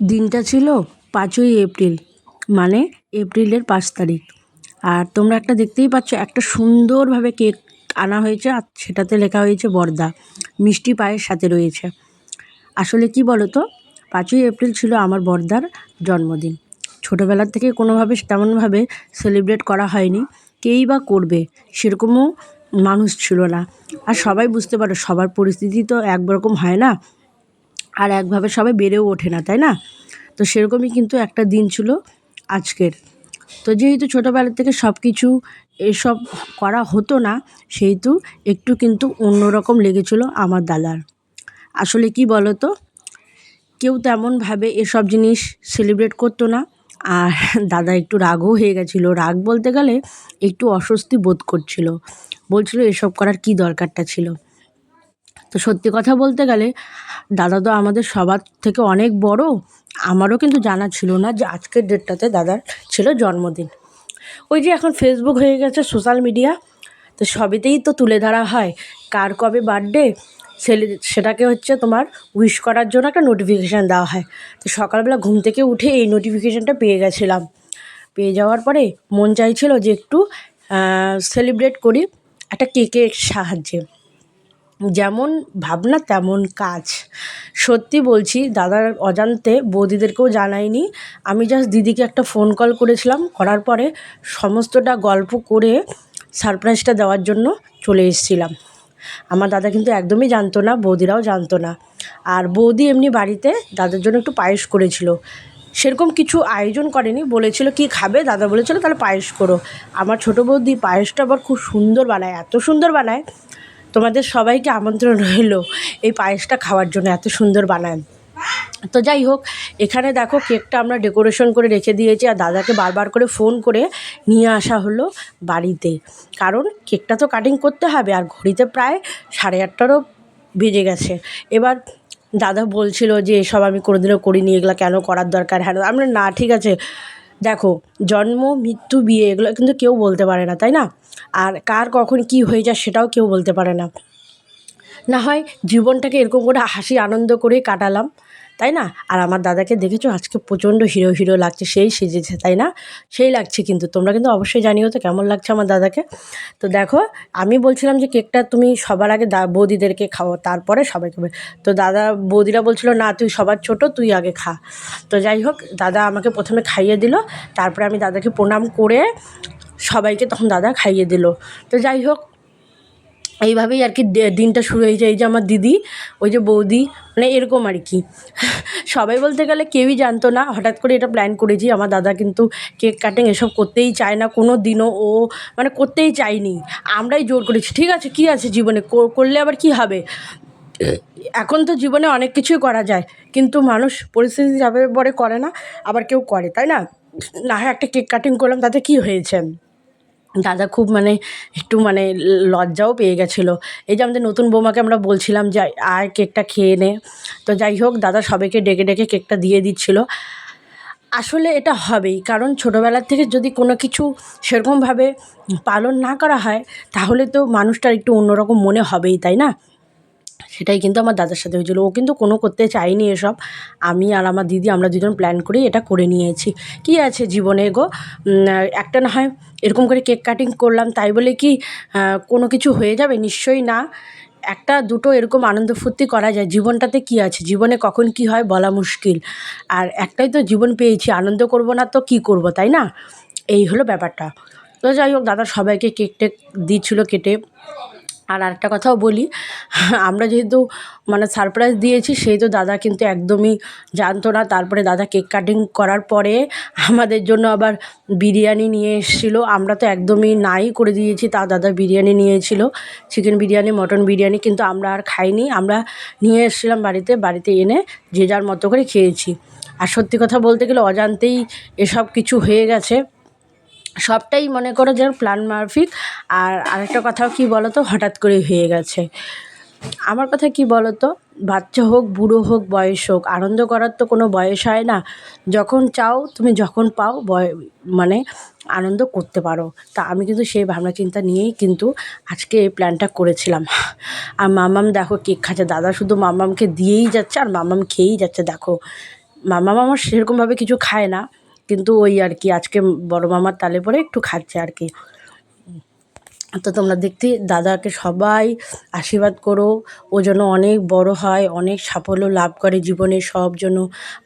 দিনটা ছিল পাঁচই এপ্রিল মানে এপ্রিলের পাঁচ তারিখ। আর তোমরা একটা দেখতেই পাচ্ছ, একটা সুন্দরভাবে কেক আনা হয়েছে আর সেটাতে লেখা হয়েছে বর্দা, মিষ্টি পায়ের সাথে রয়েছে। আসলে কি বলো তো পাঁচই এপ্রিল ছিল আমার বর্দার জন্মদিন। ছোটোবেলার থেকে কোনোভাবে তেমনভাবে সেলিব্রেট করা হয়নি, কেই বা করবে সেরকমও মানুষ ছিল না। আর সবাই বুঝতে পারো, সবার পরিস্থিতি তো একরকম হয় না আর একভাবে সবাই বেড়েও ওঠে না, তাই না? তো সেরকমই কিন্তু একটা দিন ছিল আজকের। তো যেহেতু ছোটোবেলা থেকে সব কিছু এসব করা হতো না, সেহেতু একটু কিন্তু অন্যরকম লেগেছিলো আমার দাদার। আসলে কি বলো তো কেউ তেমনভাবে এসব জিনিস সেলিব্রেট করতো না, আর দাদা একটু রাগও হয়ে গেছিল। রাগ বলতে গেলে একটু অস্বস্তি বোধ করছিল। বলছিল, এসব করার কি দরকারটা ছিল? তো সত্যি কথা বলতে গেলে, দাদা তো আমাদের সবার থেকে অনেক বড়। আমারও কিন্তু জানা ছিল না যে আজকের ডেটটাতে দাদার ছিল জন্মদিন। ওই যে এখন ফেসবুক হয়ে গেছে সোশ্যাল মিডিয়া তো সবেতেই তো তুলে ধরা হয় কার কবে বার্থডে সেলে সেটাকে হচ্ছে তোমার উইশ করার জন্য একটা নোটিফিকেশান দেওয়া হয়। তো সকালবেলা ঘুম থেকে উঠে এই নোটিফিকেশানটা পেয়ে গেছিলাম। পেয়ে যাওয়ার পরে মন চাইছিল যে একটু সেলিব্রেট করি একটা কেকের সাহায্যে। যেমন ভাবনা, তেমন কাজ। সত্যি বলছি, দাদার অজান্তে বৌদিদেরকেও জানাইনি। আমি জাস্ট দিদিকে একটা ফোন কল করেছিলাম। করার পরে সমস্তটা গল্প করে সারপ্রাইজটা দেওয়ার জন্য চলে এসেছিলাম। আমার দাদা কিন্তু একদমই জানতো না, বৌদিরাও জানতো না। আর বৌদি এমনি বাড়িতে দাদার জন্য একটু পায়েস করেছিল। সেরকম কিছু আয়োজন করেনি। বলেছিল, কি খাবে? দাদা বলেছিল, তাহলে পায়েস করো। আমার ছোটো বৌদি পায়েসটা আবার খুব সুন্দর বানায়, এত সুন্দর বানায়। তোমাদের সবাইকে আমন্ত্রণ রইল এই পায়েসটা খাওয়ার জন্য, এত সুন্দর বানায় তো যাই হোক, এখানে দেখো কেকটা আমরা ডেকোরেশন করে রেখে দিয়েছি আর দাদাকে বারবার করে ফোন করে নিয়ে আসা হলো বাড়িতে। কারণ কেকটা তো কাটিং করতে হবে আর ঘড়িতে প্রায় সাড়ে আটটারও বেজে গেছে। এবার দাদা বলছিল যে, এসব আমি কোনোদিনও করিনি, এগুলো কেন করার দরকার? হ্যাঁ আমরা না, ঠিক আছে। দেখো, জন্ম, মৃত্যু, বিয়ে, এগুলো কিন্তু কেউ বলতে পারে না, তাই না? আর কার কখন কি হয়ে যায় সেটাও কেউ বলতে পারে না। না হয় জীবনটাকে এরকম করে হাসি আনন্দ করে কাটালাম তাই না? আর আমার দাদাকে দেখেছ? আজকে প্রচণ্ড হিরো হিরো লাগছে, সেই সেজেছে, তাই না? সেই লাগছে কিন্তু। তোমরা কিন্তু অবশ্যই জানিও তো কেমন লাগছে আমার দাদাকে। তো দেখো, আমি বলছিলাম যে কেকটা তুমি সবার আগে দা বৌদিদেরকে খাও তারপরে সবাই খাবে তো দাদা, বৌদিরা বলছিল, না, তুই সবার ছোট, তুই আগে খা। তো যাই হোক, দাদা আমাকে প্রথমে খাইয়ে দিল, তারপরে আমি দাদাকে প্রণাম করে সবাইকে তখন দাদা খাইয়ে দিল। তো যাই হোক এইভাবেই আর কি দিনটা শুরু হয়ে যায়। এই যে আমার দিদি, ওই যে বৌদি মানে এরকম আর কি। সবাই বলতে গেলে কেউই জানতো না। হঠাৎ করে এটা প্ল্যান করেছি। আমার দাদা কিন্তু কেক কাটিং এসব করতেই চায় না। কোনো দিনও ও মানে করতেই চায়নি। আমরাই জোর করেছি, ঠিক আছে, কী আছে জীবনে? করলে আবার কী হবে? এখন তো জীবনে অনেক কিছুই করা যায়। কিন্তু মানুষ পরিস্থিতি যাবে পরে করে না, আবার কেউ করে, তাই না? না হয় একটা কেক কাটিং করলাম, তাতে কী হয়েছে? দাদা খুব মানে একটু মানে লজ্জাও পেয়ে গেছিল। এই যে আমাদের নতুন বৌমাকে আমরা বলছিলাম যে, আয় কেকটা খেয়ে নে। তো যাই হোক, দাদা সবাইকে ডেকে ডেকে কেকটা দিয়ে দিচ্ছিল। আসলে এটা হবেই, কারণ ছোটোবেলার থেকে যদি কোনো কিছু সেরকমভাবে পালন না করা হয়, তাহলে তো মানুষটার একটু অন্যরকম মনে হবেই, তাই না? সেটাই কিন্তু আমার দাদার সাথে হয়েছিলো। ও কিন্তু কোনো করতে চায়নি এসব। আমি আর আমার দিদি আমরা দুজন প্ল্যান করেই এটা করে নিয়েছি। কী আছে জীবনে গো? একটা না হয় এরকম করে কেক কাটিং করলাম, তাই বলে কি কোনো কিছু হয়ে যাবে? নিশ্চয়ই না। একটা দুটো এরকম আনন্দ ফুর্তি করা যায়। জীবনটাতে কি আছে? জীবনে কখন কি হয় বলা মুশকিল। আর একটাই তো জীবন পেয়েছি, আনন্দ করব না তো কি করব, তাই না? এই হলো ব্যাপারটা। তো যাই হোক, দাদা সবাইকে কেক টেক দিচ্ছিল কেটে। আর আরেকটা কথাও বলি, আমরা যেহেতু মানে সারপ্রাইজ দিয়েছি, সেহেতু দাদা কিন্তু একদমই জানতো না। তারপরে দাদা কেক কাটিং করার পরে আমাদের জন্য আবার বিরিয়ানি নিয়ে এসেছিল। আমরা তো একদমই নাই করে দিয়েছি, তা দাদা বিরিয়ানি নিয়েছিল। চিকেন বিরিয়ানি মটন বিরিয়ানি কিন্তু আমরা আর খাইনি। আমরা নিয়ে এসেছিলাম বাড়িতে বাড়িতে এনে যে যার মতো করে খেয়েছি। আর সত্যি কথা বলতে গেলে অজান্তেই এসব কিছু হয়ে গেছে। সবটাই মনে করো যেন প্ল্যান মাফিক আর আরেকটা কথাও কী বলো তো হঠাৎ করে হয়ে গেছে। আমার কথা কি বলো তো বাচ্চা হোক, বুড়ো হোক, বয়স হোক, আনন্দ করার তো কোনো বয়স হয় না। যখন চাও, তুমি যখন পাও, বয় মানে আনন্দ করতে পারো। তা আমি কিন্তু সেই ভাবনা চিন্তা নিয়েই কিন্তু আজকে এই প্ল্যানটা করেছিলাম। আর মামাম দেখো কেক খাচ্ছে। দাদা শুধু মামামকে দিয়েই যাচ্ছে আর মামাম খেয়েই যাচ্ছে। দেখো মামা আমার সেরকমভাবে কিছু খায় না। কিন্তু ওই আর কি, আজকে বড় মামার তালে পরে একটু খাচ্ছে আর কি। তো তোমরা দেখতে, দাদাকে সবাই আশীর্বাদ করো, ও যেন অনেক বড় হয়, অনেক সাফল্য লাভ করে জীবনে, সব যেন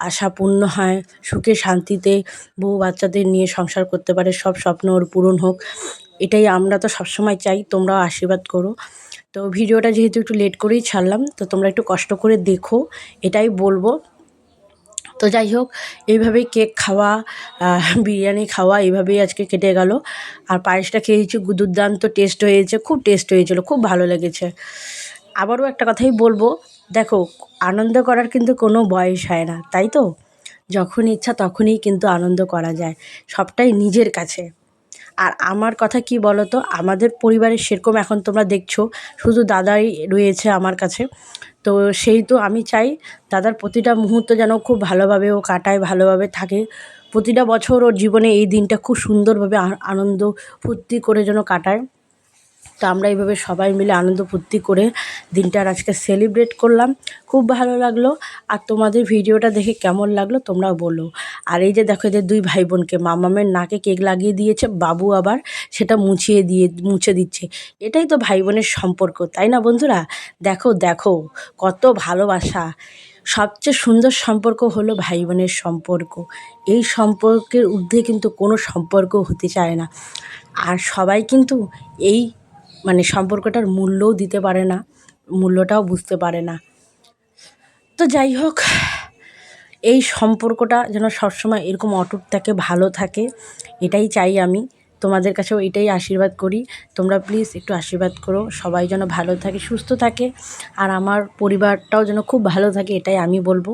আশা পূর্ণ হয়, সুখে শান্তিতে বউ বাচ্চাদের নিয়ে সংসার করতে পারে, সব স্বপ্ন ওর পূরণ হোক, এটাই আমরা তো সবসময় চাই, তোমরাও আশীর্বাদ করো। তো ভিডিওটা যেহেতু একটু লেট করেই ছাড়লাম, তো তোমরা একটু কষ্ট করে দেখো, এটাই বলব। তো যাই হোক, এইভাবেই কেক খাওয়া বিরিয়ানি খাওয়া এইভাবেই আজকে কেটে গেল। আর পায়েসটা খেয়েছি, দুর্দান্ত টেস্ট হয়েছে, খুব টেস্ট হয়েছিল, খুব ভালো লেগেছে। আবারও একটা কথাই বলব, দেখো, আনন্দ করার কিন্তু কোনো বয়স হয় না, তাই তো? যখন ইচ্ছা তখনই কিন্তু আনন্দ করা যায়, সবটাই নিজের কাছে। আর আমার কথা কি বলো তো আমাদের পরিবারে সেরকম এখন তোমরা দেখছ, শুধু দাদাই রয়েছে আমার কাছে। তো সেই তো আমি চাই দাদার প্রতিটা মুহূর্ত যেন খুব ভালোভাবে ও কাটায়, ভালোভাবে থাকে। প্রতিটা বছর ওর জীবনে এই দিনটা খুব সুন্দরভাবে আনন্দ ফুর্তি করে যেন কাটায়। তো আমরা এইভাবে সবাই মিলে আনন্দ ফুর্তি করে দিনটার আজকে সেলিব্রেট করলাম। খুব ভালো লাগল। আর তোমাদের ভিডিওটা দেখে কেমন লাগল তোমরাও বলো। আর এই যে দেখো এদের দুই ভাই বোনকে মামামের নাকে কেক লাগিয়ে দিয়েছে, বাবু আবার সেটা মুছিয়ে দিয়ে, মুছে দিচ্ছে। এটাই তো ভাই বোনের সম্পর্ক, তাই না বন্ধুরা? দেখো দেখো, কত ভালোবাসা। সবচেয়ে সুন্দর সম্পর্ক হলো ভাই বোনের সম্পর্ক। এই সম্পর্কের ঊর্ধ্বে কিন্তু কোনো সম্পর্ক হতে চায় না। আর সবাই কিন্তু এই মানে সম্পর্কটার মূল্যও দিতে পারে না, মূল্যটাও বুঝতে পারে না। তো যাই হোক, এই সম্পর্কটা যেন সবসময় এরকম অটুট থাকে, ভালো থাকে, এটাই চাই আমি। তোমাদের কাছেও এটাই আশীর্বাদ করি। তোমরা প্লিজ একটু আশীর্বাদ করো, সবাই যেন ভালো থাকে, সুস্থ থাকে, আর আমার পরিবারটাও যেন খুব ভালো থাকে, এটাই আমি বলব।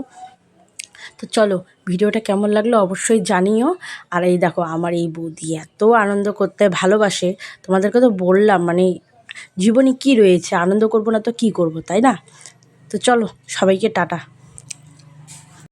তো চলো, ভিডিওটা কেমন লাগল অবশ্যই জানিও। আর এই দেখো, আমার এই বৌদি এত আনন্দ করতে ভালোবাসে। তোমাদেরকে তো বললাম মানে জীবনে কি রয়েছে, আনন্দ করব না তো কি করব, তাই না? তো চলো, সবাইকে টাটা।